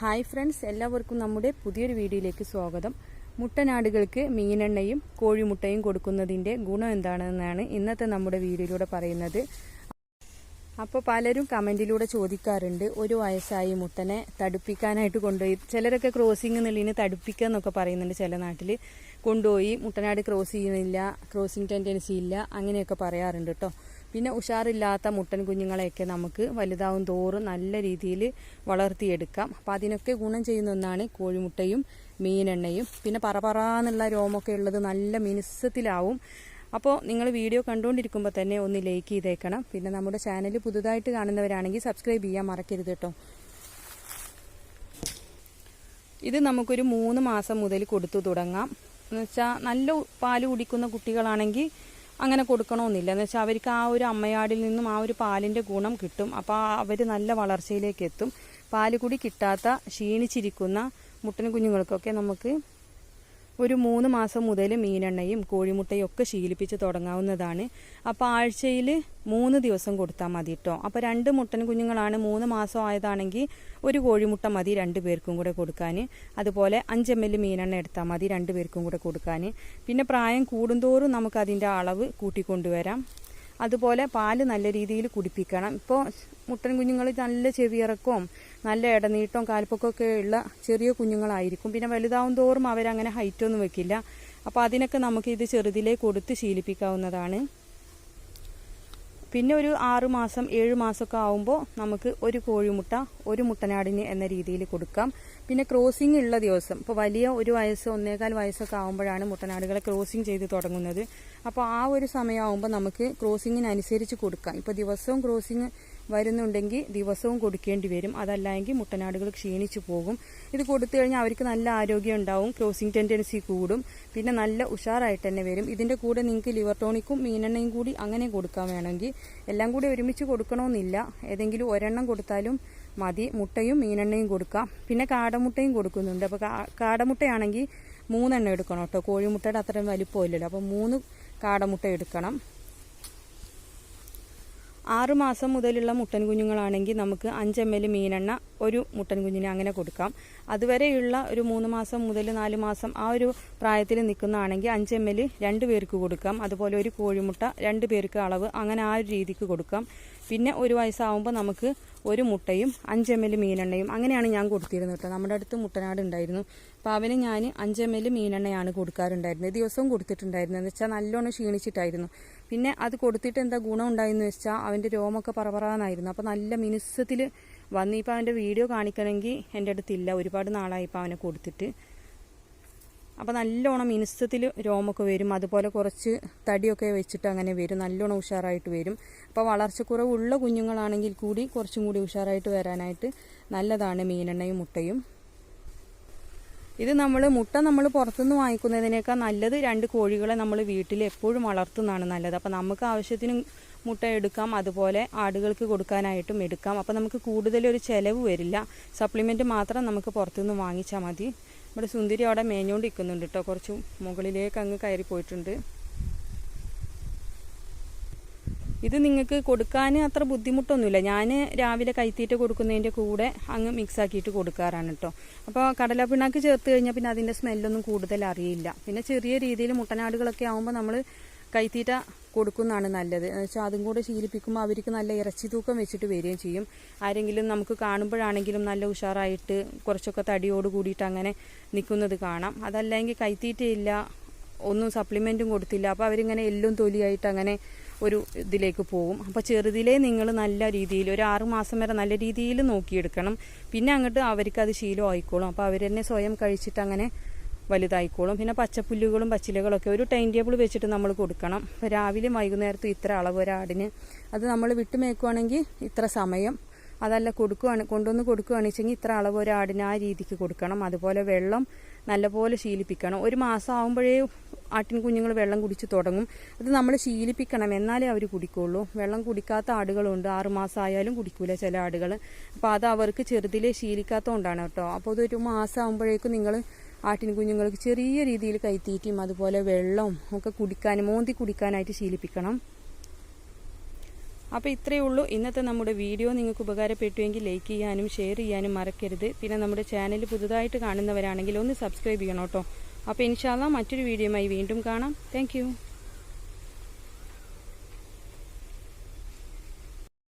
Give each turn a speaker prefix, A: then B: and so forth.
A: Hi friends എല്ലാവർക്കും നമ്മുടെ പുതിയൊരു വീഡിയോയിലേക്ക് സ്വാഗതം. മുട്ടനാടുകൾക്ക് മീനെണ്ണയും കോഴിമുട്ടയും കൊടുക്കുന്നതിന്റെ ഗുണം എന്താണെന്നാണ് ഇന്നത്തെ നമ്മുടെ വീഡിയോയിലൂടെ പറയുന്നത്. അപ്പോൾ പലരും കമന്റിലൂടെ ചോദിക്കാറുണ്ട് ഒരു വയസ്സായി മുട്ടനെ തടുപ്പിക്കാനായിട്ട് കൊണ്ടുപോയി. ചിലരൊക്കെ ക്രോസിംഗ് എന്നുള്ളതിന് തടുപ്പിക്കുക എന്നൊക്കെ പറയുന്നുണ്ട് ചില നാട്ടിൽ കൊണ്ടുപോയി മുട്ടനാട് ക്രോസ് ചെയ്യുന്നില്ല ക്രോസിംഗ് ടെൻഡൻസി ഇല്ല അങ്ങനെയൊക്കെ പറയാറുണ്ട് കേട്ടോ. പിന്നെ ഉഷാറില്ലാത്ത മുട്ടൻ കുഞ്ഞുങ്ങളെയൊക്കെ നമുക്ക് വലുതാവും തോറും നല്ല രീതിയിൽ വളർത്തിയെടുക്കാം. അപ്പം അതിനൊക്കെ ഗുണം ചെയ്യുന്ന ഒന്നാണ് കോഴിമുട്ടയും മീനെണ്ണയും. പിന്നെ പറപറാന്നുള്ള രോമൊക്കെ ഉള്ളത് നല്ല മിനുസത്തിലാവും. അപ്പോൾ നിങ്ങൾ വീഡിയോ കണ്ടുകൊണ്ടിരിക്കുമ്പോൾ തന്നെ ഒന്ന് ലൈക്ക് ചെയ്തേക്കണം. പിന്നെ നമ്മുടെ ചാനൽ പുതുതായിട്ട് കാണുന്നവരാണെങ്കിൽ സബ്സ്ക്രൈബ് ചെയ്യാൻ മറക്കരുത് കേട്ടോ. ഇത് നമുക്കൊരു മൂന്ന് മാസം മുതൽ കൊടുത്തു തുടങ്ങാം. എന്ന് വെച്ചാൽ നല്ല പാൽ കുടിക്കുന്ന കുട്ടികളാണെങ്കിൽ അങ്ങനെ കൊടുക്കണമെന്നില്ല. എന്ന് വെച്ചാൽ അവർക്ക് ആ ഒരു അമ്മയാടിൽ നിന്നും ആ ഒരു പാലിന്റെ ഗുണം കിട്ടും. അപ്പോൾ അവർ നല്ല വളർച്ചയിലേക്ക് എത്തും. പാൽ കൂടി കിട്ടാത്ത ക്ഷീണിച്ചിരിക്കുന്ന മുട്ടൻ കുഞ്ഞുങ്ങൾക്കൊക്കെ നമുക്ക് ഒരു മൂന്ന് മാസം മുതൽ മീനെണ്ണയും കോഴിമുട്ടയും ഒക്കെ ശീലിപ്പിച്ച് തുടങ്ങാവുന്നതാണ്. അപ്പോൾ ആഴ്ചയിൽ മൂന്ന് ദിവസം കൊടുത്താൽ മതി കേട്ടോ അപ്പോൾ രണ്ട് മുട്ടൻ കുഞ്ഞുങ്ങളാണ് മൂന്ന് മാസം ആയതാണെങ്കിൽ ഒരു കോഴിമുട്ട മതി രണ്ട് പേർക്കും കൂടെ കൊടുക്കാൻ അതുപോലെ അഞ്ച് എം എൽ മീനെണ്ണ എടുത്താൽ മതി രണ്ട് പേർക്കും കൂടെ കൊടുക്കാൻ പിന്നെ പ്രായം കൂടുന്തോറും നമുക്ക് അതിന്റെ അളവ് കൂട്ടിക്കൊണ്ടുവരാം. അതുപോലെ പാൽ നല്ല രീതിയിൽ കുടിപ്പിക്കണം. ഇപ്പോൾ മുട്ടൻ കുഞ്ഞുങ്ങൾ നല്ല ചെവിയിറക്കവും നല്ല ഇടനീട്ടവും കാൽപ്പൊക്കൊക്കെ ഉള്ള ചെറിയ കുഞ്ഞുങ്ങളായിരിക്കും. പിന്നെ വലുതാവും തോറും അവരങ്ങനെ ഹൈറ്റൊന്നും വെക്കില്ല. അപ്പോൾ അതിനൊക്കെ നമുക്ക് ഇത് ചെറുതിലേ കൊടുത്ത് ശീലിപ്പിക്കാവുന്നതാണ്. പിന്നെ ഒരു ആറ് മാസം ഏഴ് മാസമൊക്കെ ആവുമ്പോൾ നമുക്ക് ഒരു കോഴിമുട്ട ഒരു മുട്ടനാടിന് എന്ന രീതിയിൽ കൊടുക്കാം. പിന്നെ ക്രോസിംഗ് ഉള്ള ദിവസം ഇപ്പോൾ വലിയ ഒരു വയസ്സ് ഒന്നേകാൽ വയസ്സൊക്കെ ആകുമ്പോഴാണ് മുട്ടനാടുകളെ ക്രോസിംഗ് ചെയ്ത് തുടങ്ങുന്നത്. അപ്പോൾ ആ ഒരു സമയമാകുമ്പോൾ നമുക്ക് ക്രോസിങ്ങിനനുസരിച്ച് കൊടുക്കാം. ഇപ്പോൾ ദിവസവും ക്രോസിംഗ് വരുന്നുണ്ടെങ്കിൽ ദിവസവും കൊടുക്കേണ്ടി വരും. അതല്ലെങ്കിൽ മുട്ടനാടുകൾ ക്ഷീണിച്ചു പോകും. ഇത് കൊടുത്തു കഴിഞ്ഞാൽ അവർക്ക് നല്ല ആരോഗ്യം ഉണ്ടാവും ക്രോസിംഗ് ടെൻഡൻസി കൂടും പിന്നെ നല്ല ഉഷാറായിട്ട് തന്നെ വരും. ഇതിന്റെ കൂടെ നിങ്ങൾക്ക് ലിവർ ടോണിക്കും മീനെണ്ണയും കൂടി അങ്ങനെ കൊടുക്കാൻ വേണമെങ്കിൽ എല്ലാം കൂടി ഒരുമിച്ച് കൊടുക്കണമെന്നില്ല. ഏതെങ്കിലും ഒരെണ്ണം കൊടുത്താലും മതി. മുട്ടയും മീനെണ്ണയും കൊടുക്കാം. പിന്നെ കാടമുട്ടയും കൊടുക്കുന്നുണ്ട്. അപ്പോൾ കാടമുട്ടയാണെങ്കിൽ മൂന്നെണ്ണം എടുക്കണം കേട്ടോ. കോഴിമുട്ടയുടെ അത്രയും വലിപ്പമില്ലല്ലോ അപ്പോൾ മൂന്ന് കാടമുട്ട എടുക്കണം. ആറ് മാസം മുതലുള്ള മുട്ടൻ കുഞ്ഞുങ്ങളാണെങ്കിൽ നമുക്ക് അഞ്ച് എം എൽ മീനെണ്ണ ഒരു മുട്ടൻ കുഞ്ഞിന് അങ്ങനെ കൊടുക്കാം. അതുവരെയുള്ള ഒരു മൂന്ന് മാസം മുതൽ നാല് മാസം ആ ഒരു പ്രായത്തിൽ നിൽക്കുന്നതാണെങ്കിൽ അഞ്ച് എം എൽ രണ്ട് പേർക്ക് കൊടുക്കാം. അതുപോലെ ഒരു കോഴിമുട്ട രണ്ട് പേർക്ക് അളവ് അങ്ങനെ ആ ഒരു രീതിക്ക് കൊടുക്കാം. പിന്നെ ഒരു വയസ്സാവുമ്പോൾ നമുക്ക് ഒരു മുട്ടയും അഞ്ച് എം എൽ മീനെണ്ണയും അങ്ങനെയാണ് ഞാൻ കൊടുത്തിരുന്നത് കേട്ടോ. നമ്മുടെ അടുത്ത് മുട്ടനാട് ഉണ്ടായിരുന്നു. അപ്പോൾ അവന് ഞാൻ അഞ്ച് എം എൽ മീനെണ്ണയാണ് കൊടുക്കാറുണ്ടായിരുന്നത്. ദിവസവും കൊടുത്തിട്ടുണ്ടായിരുന്നു എന്ന് വെച്ചാൽ നല്ലോണം ക്ഷീണിച്ചിട്ടായിരുന്നു. പിന്നെ അത് കൊടുത്തിട്ട് എന്താ ഗുണം ഉണ്ടായെന്ന് വെച്ചാൽ അവന്റെ രോമൊക്കെ പറപറാന്നായിരുന്നു അപ്പോൾ നല്ല മിനുസത്തിൽ വന്നിപ്പോൾ അവന്റെ വീഡിയോ കാണിക്കണമെങ്കിൽ എന്റെ അടുത്തില്ല. ഒരുപാട് നാളായിപ്പോൾ അവനെ കൊടുത്തിട്ട്. അപ്പോൾ നല്ലോണം മിനുസത്തിൽ രോമൊക്കെ വരും. അതുപോലെ കുറച്ച് തടിയൊക്കെ വെച്ചിട്ട് അങ്ങനെ വരും. നല്ലോണം ഉഷാറായിട്ട് വരും. അപ്പോൾ വളർച്ചക്കുറവുള്ള കുഞ്ഞുങ്ങളാണെങ്കിൽ കൂടി കുറച്ചും കൂടി ഉഷാറായിട്ട് വരാനായിട്ട് നല്ലതാണ് മീനെണ്ണയും മുട്ടയും. ഇത് നമ്മൾ മുട്ട നമ്മൾ പുറത്തുനിന്ന് വാങ്ങിക്കുന്നതിനേക്കാൾ നല്ലത് രണ്ട് കോഴികളെ നമ്മൾ വീട്ടിൽ എപ്പോഴും വളർത്തുന്നതാണ് നല്ലത്. അപ്പോൾ നമുക്ക് ആവശ്യത്തിന് മുട്ട എടുക്കാം അതുപോലെ ആടുകൾക്ക് കൊടുക്കാനായിട്ടും എടുക്കാം. അപ്പോൾ നമുക്ക് കൂടുതലൊരു ചിലവ് വരില്ല. സപ്ലിമെന്റ് മാത്രം നമുക്ക് പുറത്തുനിന്ന് വാങ്ങിച്ചാൽ മതി. നമ്മുടെ സുന്ദരി അവിടെ മേഞ്ഞുകൊണ്ട് കേട്ടോ കുറച്ച് മുകളിലേക്ക് അങ്ങ് കയറി പോയിട്ടുണ്ട് ഇത് നിങ്ങൾക്ക് കൊടുക്കാൻ അത്ര ബുദ്ധിമുട്ടൊന്നുമില്ല. ഞാൻ രാവിലെ കൈത്തീറ്റ കൊടുക്കുന്നതിന്റെ കൂടെ അങ്ങ് മിക്സ് ആക്കിയിട്ട് കൊടുക്കാറാണ് കേട്ടോ അപ്പോൾ കടല പിണ്ണാക്ക് ചേർത്ത് കഴിഞ്ഞാൽ പിന്നെ അതിന്റെ സ്മെല്ലൊന്നും കൂടുതൽ അറിയില്ല. പിന്നെ ചെറിയ രീതിയിൽ മുട്ടനാടുകളൊക്കെ ആകുമ്പോൾ നമ്മൾ കൈത്തീറ്റ കൊടുക്കുന്നതാണ് നല്ലത്. വെച്ചാൽ അതും കൂടെ ശീലിപ്പിക്കുമ്പോൾ അവർക്ക് നല്ല ഇറച്ചി തൂക്കം വെച്ചിട്ട് വരികയും ചെയ്യും. ആരെങ്കിലും നമുക്ക് കാണുമ്പോഴാണെങ്കിലും നല്ല ഉഷാറായിട്ട് കുറച്ചൊക്കെ തടിയോട് കൂടിയിട്ട് അങ്ങനെ നിൽക്കുന്നത് കാണാം. അതല്ലെങ്കിൽ കൈത്തീറ്റയില്ല ഒന്നും സപ്ലിമെന്റും കൊടുത്തില്ല. അപ്പോൾ അവരിങ്ങനെ എല്ലും തൊലിയായിട്ട് അങ്ങനെ ഒരു ഇതിലേക്ക് പോകും. അപ്പോൾ ചെറുതിലേ നിങ്ങൾ നല്ല രീതിയിൽ ഒരു ആറ് മാസം വരെ നല്ല രീതിയിൽ നോക്കിയെടുക്കണം. പിന്നെ അങ്ങോട്ട് അവർക്ക് അത് ശീലമായിക്കോളും അപ്പോൾ അവർ തന്നെ സ്വയം കഴിച്ചിട്ട് അങ്ങനെ വലുതായിക്കോളും. പിന്നെ പച്ചപ്പുല്ലുകളും പച്ചിലകളൊക്കെ ഒരു ടൈം ടേബിൾ വെച്ചിട്ട് നമ്മൾ കൊടുക്കണം. രാവിലെ വൈകുന്നേരത്തും ഇത്ര അളവ് ഒരാടിന്. അത് നമ്മൾ വിട്ടുമേക്കുവാണെങ്കിൽ ഇത്ര സമയം അതല്ല കൊടുക്കുകയാണ് കൊണ്ടുവന്ന് കൊടുക്കുകയാണെന്ന് വെച്ചെങ്കിൽ ഇത്ര അളവ് ഒരു ആടിന് ആ രീതിക്ക് കൊടുക്കണം. അതുപോലെ വെള്ളം നല്ലപോലെ ശീലിപ്പിക്കണം. ഒരു മാസം ആകുമ്പോഴേ ആട്ടിൻ കുഞ്ഞുങ്ങൾ വെള്ളം കുടിച്ച് തുടങ്ങും. അത് നമ്മൾ ശീലിപ്പിക്കണം എന്നാലേ അവർ കുടിക്കുള്ളൂ. വെള്ളം കുടിക്കാത്ത ആടുകളുണ്ട്. ആറുമാസം ആയാലും കുടിക്കൂല ചില ആടുകൾ അപ്പോൾ അത് അവർക്ക് ചെറുതിലേ ശീലിക്കാത്തതുകൊണ്ടാണ് കേട്ടോ. അപ്പോൾ അതൊരു മാസം ആകുമ്പോഴേക്കും നിങ്ങൾ ആട്ടിൻ കുഞ്ഞുങ്ങൾക്ക് ചെറിയ രീതിയിൽ കൈത്തീറ്റയും അതുപോലെ വെള്ളവും ഒക്കെ കുടിക്കാൻ മോന്തി കുടിക്കാനായിട്ട് ശീലിപ്പിക്കണം. അപ്പോൾ ഇത്രയേ ഉള്ളൂ. ഇന്നത്തെ നമ്മുടെ വീഡിയോ നിങ്ങൾക്ക് ഉപകാരപ്പെട്ടുവെങ്കിൽ ലൈക്ക് ചെയ്യാനും ഷെയർ ചെയ്യാനും മറക്കരുത്. പിന്നെ നമ്മുടെ ചാനൽ പുതുതായിട്ട് കാണുന്നവരാണെങ്കിൽ ഒന്ന് സബ്സ്ക്രൈബ് ചെയ്യണം കേട്ടോ. അപ്പോൾ ഇൻഷാല്ല മറ്റൊരു വീഡിയോയുമായി വീണ്ടും കാണാം. താങ്ക്